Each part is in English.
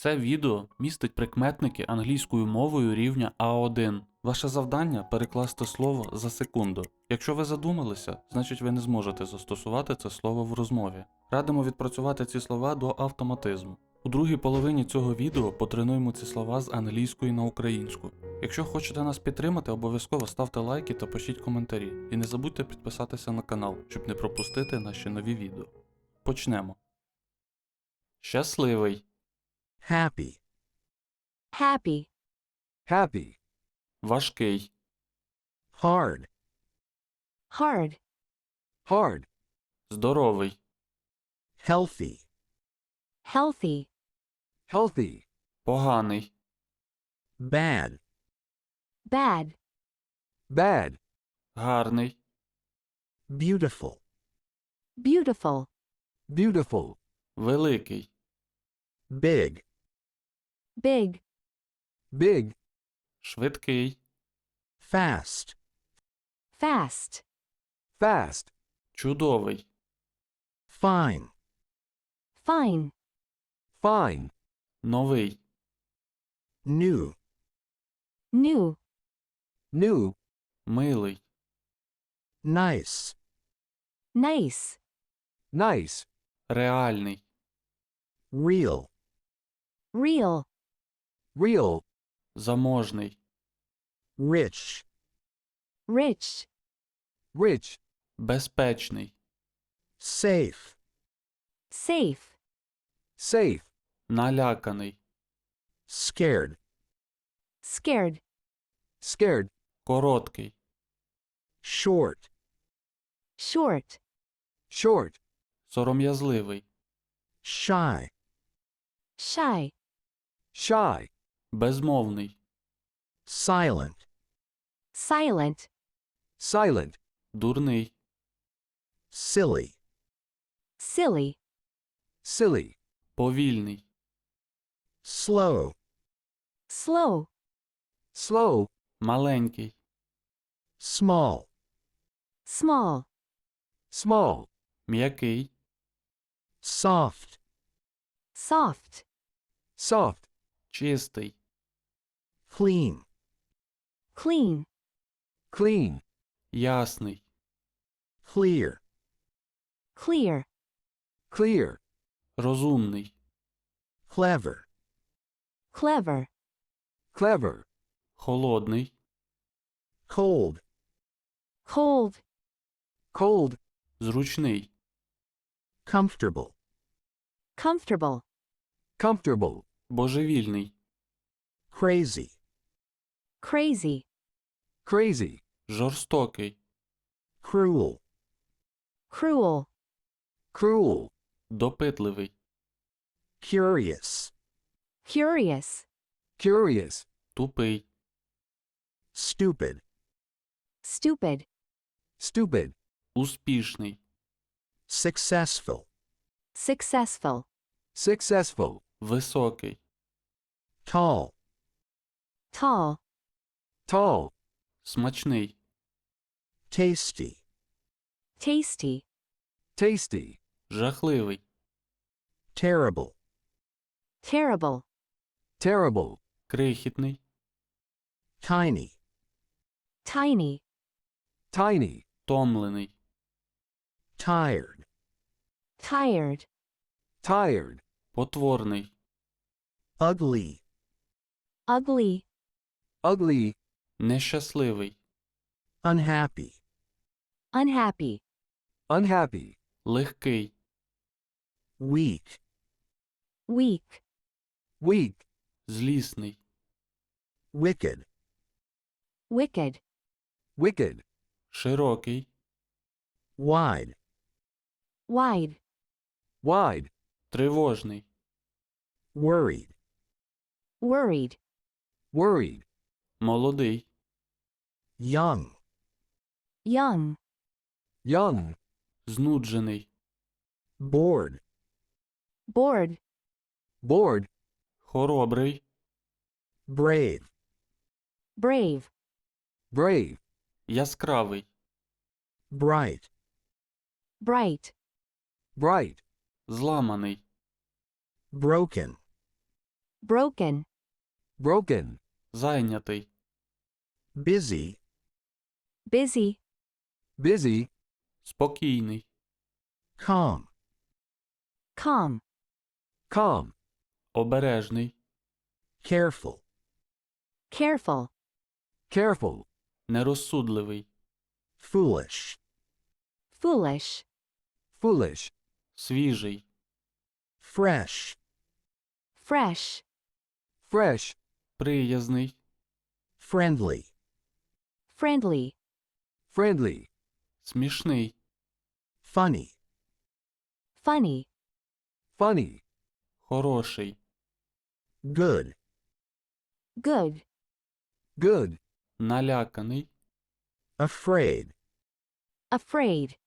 Це відео містить прикметники англійською мовою рівня А1. Ваше завдання перекласти слово за секунду. Якщо ви задумалися, значить ви не зможете застосувати це слово в розмові. Радимо відпрацювати ці слова до автоматизму. У другій половині цього відео потренуємо ці слова з англійської на українську. Якщо хочете нас підтримати, обов'язково ставте лайки та пишіть коментарі. І не забудьте підписатися на канал, щоб не пропустити наші нові відео. Почнемо. Щасливий, happy, happy, happy, важкий, hard, hard, hard, здоровий, healthy, healthy, healthy, поганий, bad, bad, bad, гарний, beautiful, beautiful, beautiful, великий, big, big, big, швидкий, fast, fast, fast, чудовий, fine, fine, fine, новий, new, new, new, милий, nice, nice, nice, реальний, real, real, real, заможний, rich, rich, rich, безпечний, safe, safe, safe, наляканий, scared, scared, scared, короткий, short, short, short, сором'язливий, shy, shy, shy, безмовний, silent, silent, silent, дурний, silly, silly, silly, повільний, slow, slow, slow, маленький, small, small, small, м'який, soft, soft, soft, чистий, clean, clean, clean, ясний, clear, clear, clear, розумний, clever, clever, clever, холодний, cold, cold, cold, зручний, comfortable, comfortable, comfortable, божевільний, crazy, crazy, crazy, жорстокий, cruel, cruel, cruel, допитливий, curious, curious, curious, тупий, stupid, stupid, stupid, успішний, successful, successful, successful, високий, tall, tall, tall, смачний, tasty, tasty, tasty, жахливий, terrible, terrible, terrible, крихітний, tiny, tiny, tiny, томлений, tired, tired, tired, потворний, ugly, ugly, ugly, нещасливий, unhappy, unhappy, unhappy, легкий, weak, weak, weak, злісний, wicked, wicked, wicked, широкий, wide, wide, wide, тривожний, worried, worried, worried, молодий, young, young, young, знуджений, bored, bored, bored, хоробрий, brave, brave, brave, яскравий, bright, bright, bright, зламаний, broken, broken, broken, зайнятий, busy, busy, busy, спокійний, calm, calm, calm, обережний, careful, careful, careful, нерозсудливий, foolish, foolish, foolish, свіжий, fresh, fresh, fresh, приязний, friendly, friendly, friendly, смішний, funny, funny, funny, хороший, good, good, good, наляканий, afraid, afraid,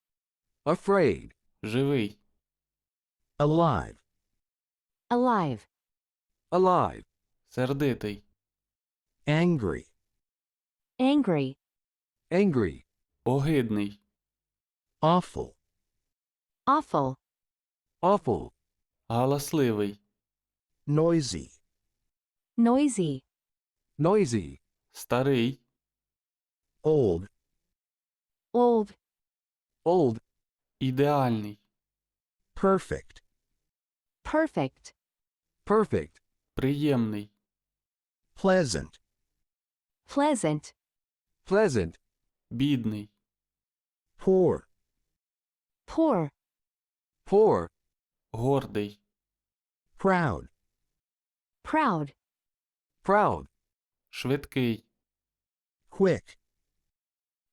afraid, живий, alive, alive, alive, сердитий, angry, angry, angry, огидний, awful, awful, awful, галасливий, noisy, noisy, noisy, старий, old, old, old, ідеальний, perfect, perfect, perfect, приємний, pleasant, pleasant, pleasant, бідний, poor, poor, poor, гордий, proud, proud, proud, швидкий, quick,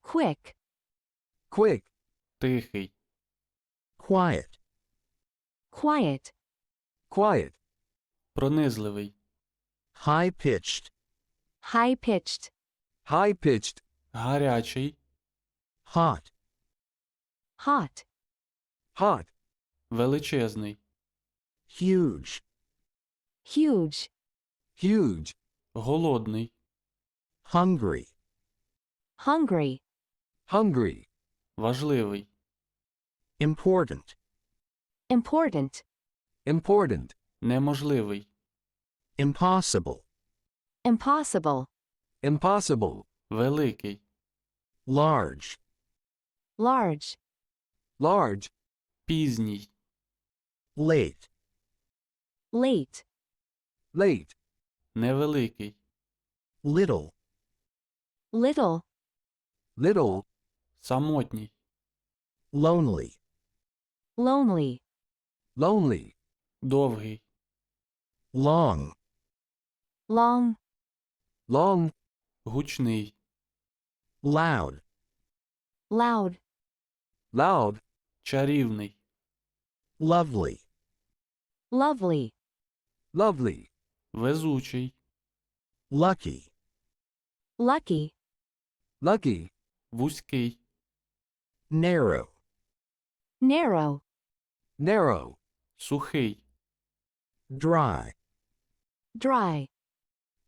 quick, quick, тихий, quiet, quiet, quiet, пронизливий, high pitched, high pitched, high pitched, гарячий, hot, hot, hot, величезний, huge, huge, huge, голодний, hungry, hungry, hungry, важливий, important, important, important, неможливий, impossible, impossible, impossible, великий, large, large, large, пізній, late, late, late, невеликий, little, little, little, самотній, lonely, lonely, lonely, довгий, long, long, long, гучний, loud, loud, loud, чарівний, lovely, lovely, lovely, везучий, lucky, lucky, lucky, вузький, narrow, narrow, narrow, сухий, dry, dry,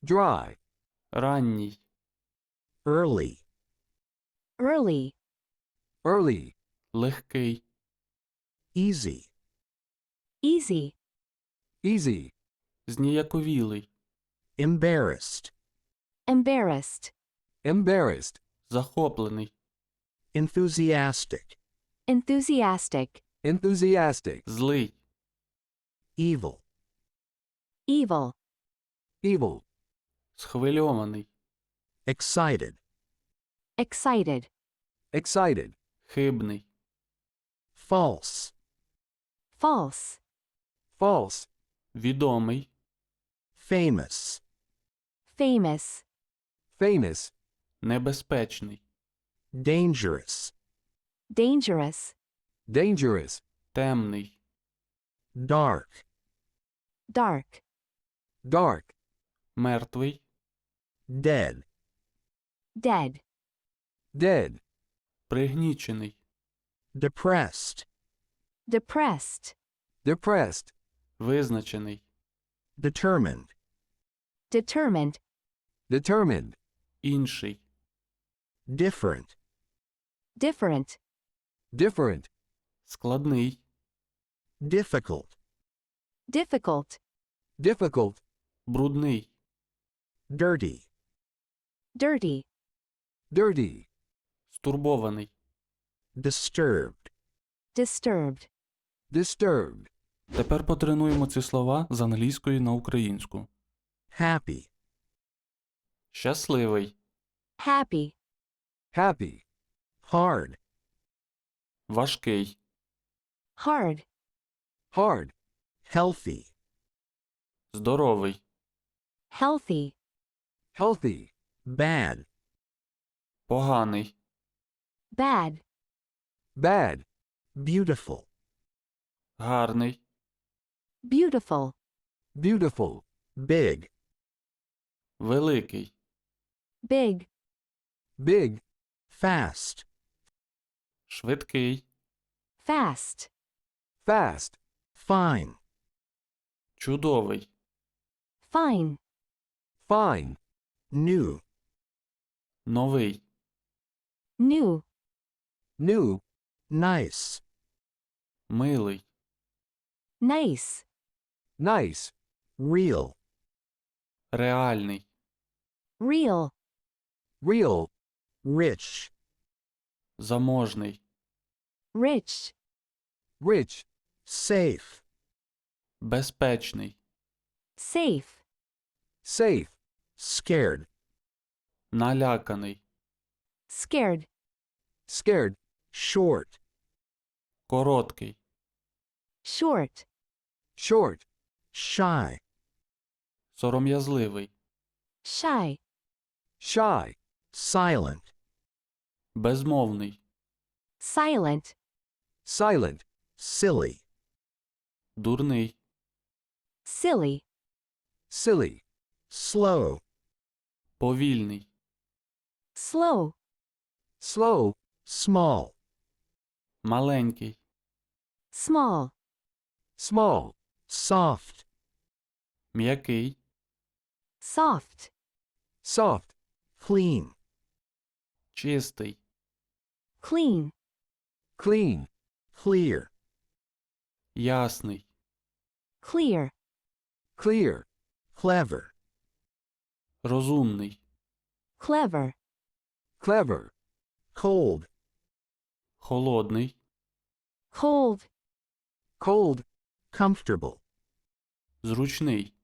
dry, ранній, early, early, early, легкий, easy, easy, easy, зніяковілий, embarrassed, embarrassed, embarrassed, захоплений, enthusiastic, enthusiastic, enthusiastic, злий, evil, evil, evil, схвильований, excited, excited, excited, хибний, false, false, false, відомий, famous, famous, famous, небезпечний, dangerous, dangerous, dangerous, темний, dark, dark, dark, мертвий, dead, dead, dead, пригнічений, depressed, depressed, depressed, визначений, determined, determined, determined, інший, different, different, different, складний, difficult, difficult, difficult, Брудний. dirty, dirty, dirty, Стурбований. disturbed, disturbed, Disturbed, Тепер потренуємо ці слова з англійської на українську. happy, Щасливий. happy, happy, hard, Важкий. hard, hard, healthy, Здоровий. healthy, healthy, bad, Поганий. bad, bad, beautiful, Гарний. beautiful, beautiful, big, Великий. big, big, fast, Швидкий. fast, fast, fine, Чудовий. fine, fine, new, Новий. new, new, nice, Милий. nice, nice, real, Реальний. real, real, rich, Заможний. rich, rich, safe, Безпечний. safe, safe, scared, Наляканий. scared, scared, short, Короткий. short, short, shy, Сором'язливий. shy, shy, silent, Безмовний. silent, silent, silly, Дурний. silly, silly, slow, Повільний. slow, slow, small, Маленький. small, small, soft, М'який. soft, soft, clean, Чистий. clean, clean, clear, Ясний. clear, clear, clever, Розумний. clever, clever, cold, Холодний. cold, cold, comfortable, Зручний.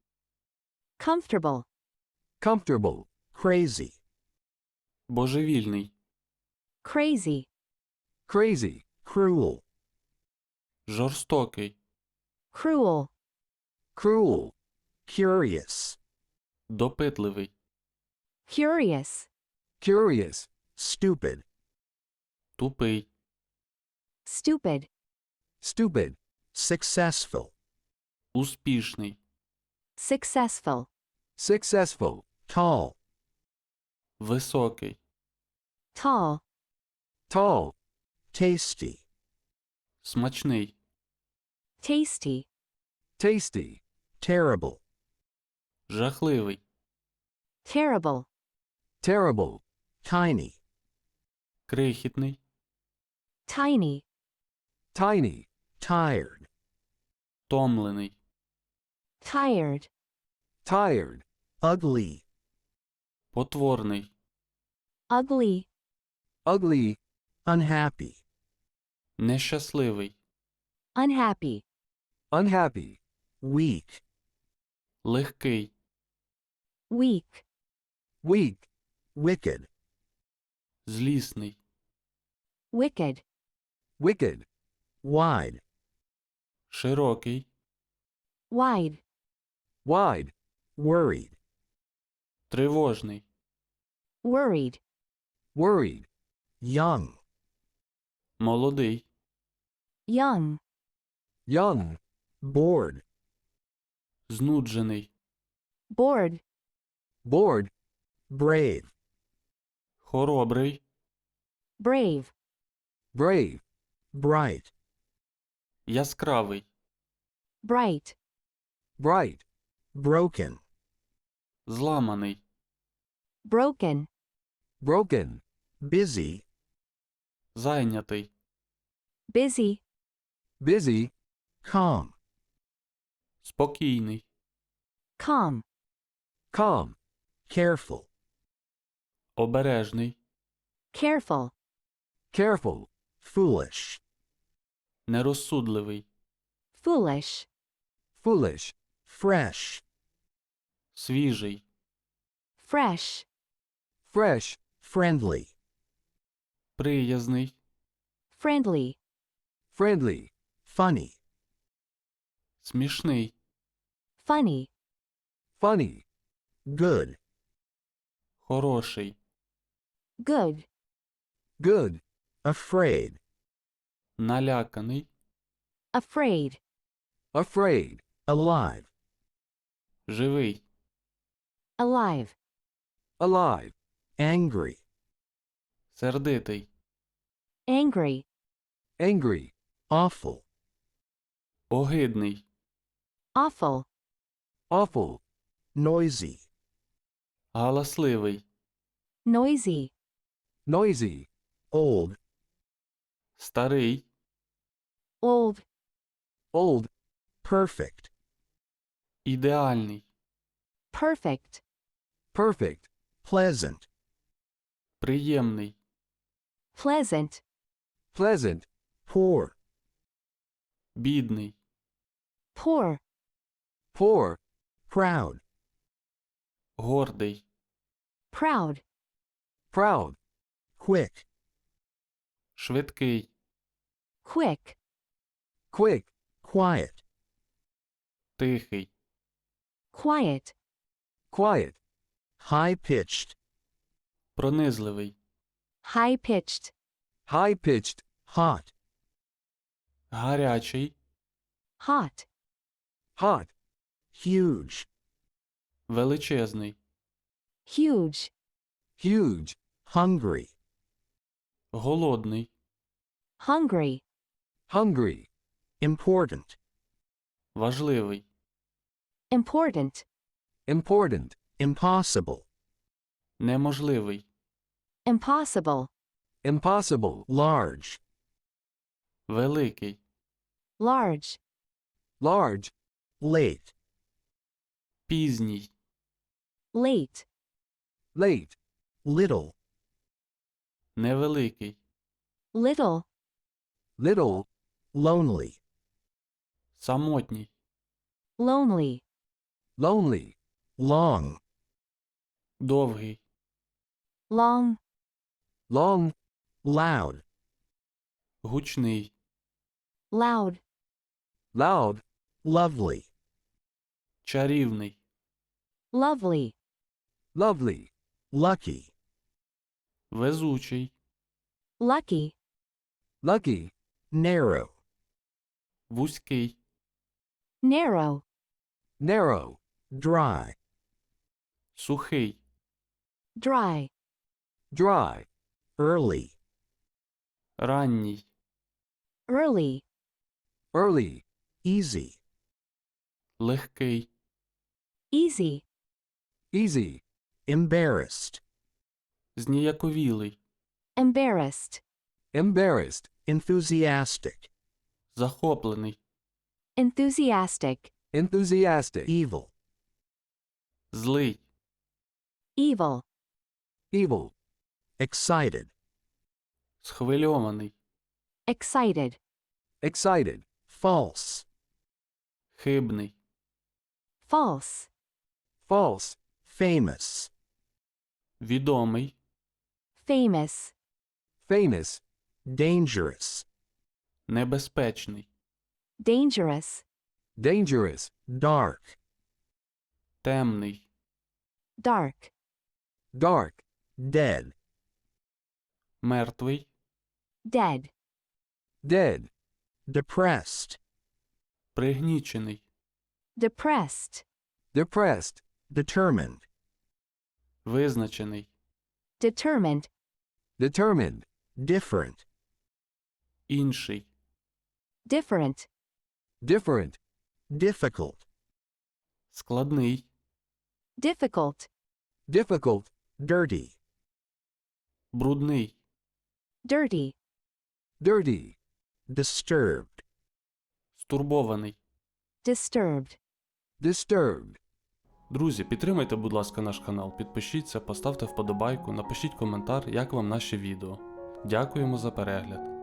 comfortable, comfortable, crazy, Божевільний. crazy, crazy, cruel, Жорстокий. cruel, cruel, curious, Допитливий. curious, curious, stupid, Тупий. stupid, stupid, successful, Успішний. successful, successful, tall, Високий. tall, tall, tasty, Смачний. tasty, tasty, terrible, Жахливий. terrible, terrible, tiny, Крихітний. tiny, tiny, tired, Томлений. tired, tired, ugly, Потворний. ugly, ugly, unhappy, Нещасливий. unhappy, unhappy, weak, Легкий. weak, weak, wicked, Злісний. wicked, wicked, wide, Широкий. wide, wide, worried, Тривожний. worried, worried, young, Молодий. young, young, bored, Знуджений. bored, bored, brave, Хоробрий. brave, brave, bright, Яскравий. bright, bright, broken, Зламаний. broken, broken, busy, Зайнятий. busy, busy, calm, Спокійний. calm, calm, careful, обережний, careful, careful, foolish, нерозсудливий, foolish, foolish, fresh, свіжий, fresh, fresh, friendly, приязний, friendly, friendly, funny, смішний, funny, funny, good, хороший, good, good, afraid, наляканий, afraid, afraid, alive, живий, alive, alive, angry, сердитий, angry, angry, awful, огидний, awful, awful, noisy, галасливий, noisy, noisy, old, старий, old, old, perfect, ідеальний, perfect, perfect, pleasant, приємний, pleasant, pleasant, poor, бідний, poor, poor, proud, гордий, proud, proud, quick, швидкий, quick, quick, quiet, тихий, quiet, quiet, high pitched, пронизливий, high pitched, high pitched, hot, гарячий, hot, hot, huge, величезний, huge, huge, hungry, голодний, hungry, hungry, important, важливий, important, important, impossible, неможливий, impossible, impossible, large, великий, large, large, late, пізній, late, late, little, невеликий, little, little, lonely, самотній, lonely, lonely, long, довгий, long, long, loud, гучний, loud, loud, lovely, чарівний, lovely, lovely, lucky, везучий, lucky, lucky, narrow, вузький, narrow, narrow, dry, сухий, dry, dry, early, ранній, early, early, easy, легкий, easy, easy, embarrassed, зніяковілий, embarrassed, embarrassed, enthusiastic, захоплений, enthusiastic, enthusiastic, evil, злий, evil, evil, excited, схвильований, excited, excited, false, хибний, false, false, famous, відомий, famous, famous, dangerous, небезпечний, dangerous, dangerous, dark, темний, dark, dark, dead, мертвий, dead, dead, depressed, пригнічений, depressed, depressed, determined, визначений, determined, determined, different, інший, different, different, difficult, складний, Difficult, difficult, dirty, брудний, dirty, dirty, disturbed, стурбований, disturbed, disturbed, Друзі, підтримайте, будь ласка, наш канал, підпишіться, поставте вподобайку, напишіть коментар, як вам наші відео. Дякуємо за перегляд.